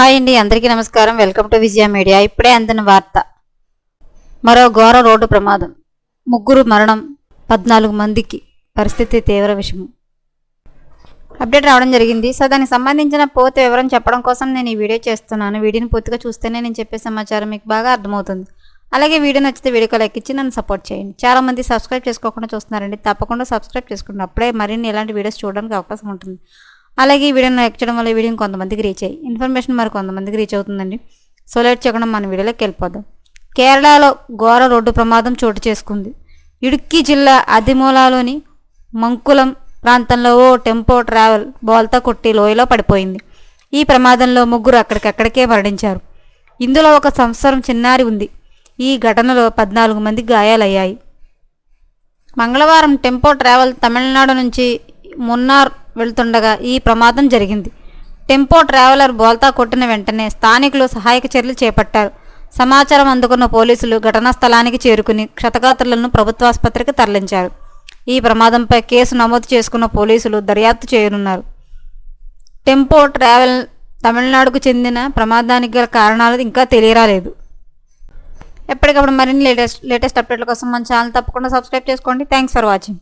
Hi అండి అందరికీ నమస్కారం. Welcome to Vijaya media. ఇప్పుడే అందిన వార్త. మరో ఘోర రోడ్డు ప్రమాదం. ముగ్గురు మరణం పద్నాలుగు మందికి పరిస్థితి తీవ్ర విషము. అప్డేట్ రావడం జరిగింది. సో దానికి సంబంధించిన పూర్తి వివరం చెప్పడం కోసం నేను ఈ వీడియో చేస్తున్నాను. వీడియోని పూర్తిగా చూస్తేనే నేను చెప్పే సమాచారం మీకు బాగా అర్థమవుతుంది. అలాగే వీడియో నచ్చితే వీడియో లైక్ ఇచ్చి నన్ను సపోర్ట్ చేయండి. చాలా మంది సబ్స్క్రైబ్ చేసుకోకుండా చూస్తున్నారండి. తప్పకుండా సబ్స్క్రైబ్ చేసుకోండి అప్పుడే మరిన్ని ఇలాంటి వీడియోస్ చూడడానికి అవకాశం ఉంటుంది. అలాగే ఈ వీడియోని లైక్ చేయడం వల్ల ఈ వీడియోని కొంతమందికి రీచ్ అయ్యి ఇన్ఫర్మేషన్ మరి కొంతమందికి రీచ్ అవుతుందండి. సో లేట్ చేయకుండా మన వీడియోలోకి వెళ్ళిపోదాం. కేరళలో ఘోర రోడ్డు ప్రమాదం చోటు చేసుకుంది. ఇడుక్కి జిల్లా అదిమూలాలోని మంకులం ప్రాంతంలో ఓ టెంపో ట్రావెల్ బోల్తా కొట్టి లోయలో పడిపోయింది. ఈ ప్రమాదంలో ముగ్గురు అక్కడికక్కడికే మరణించారు. ఇందులో ఒక సంవత్సరం చిన్నారి ఉంది. ఈ ఘటనలో పద్నాలుగు మంది గాయాలయ్యాయి. మంగళవారం టెంపో ట్రావెల్ తమిళనాడు నుంచి మున్నార్ వెళ్తుండగా ఈ ప్రమాదం జరిగింది. టెంపో ట్రావెలర్ బోల్తా కొట్టిన వెంటనే స్థానికులు సహాయక చర్యలు చేపట్టారు. సమాచారం అందుకున్న పోలీసులు ఘటనా స్థలానికి చేరుకుని క్షతగాత్రులను ప్రభుత్వాసుపత్రికి తరలించారు. ఈ ప్రమాదంపై కేసు నమోదు చేసుకున్న పోలీసులు దర్యాప్తు చేయనున్నారు. టెంపో ట్రావెల్ తమిళనాడుకు చెందిన ప్రమాదానికి గల కారణాలు ఇంకా తెలియరాలేదు. ఎప్పటికప్పుడు మరిన్ని లేటెస్ట్ లేటెస్ట్ అప్డేట్ల కోసం మన ఛానల్ తప్పకుండా సబ్స్క్రైబ్ చేసుకోండి. Thanks for watching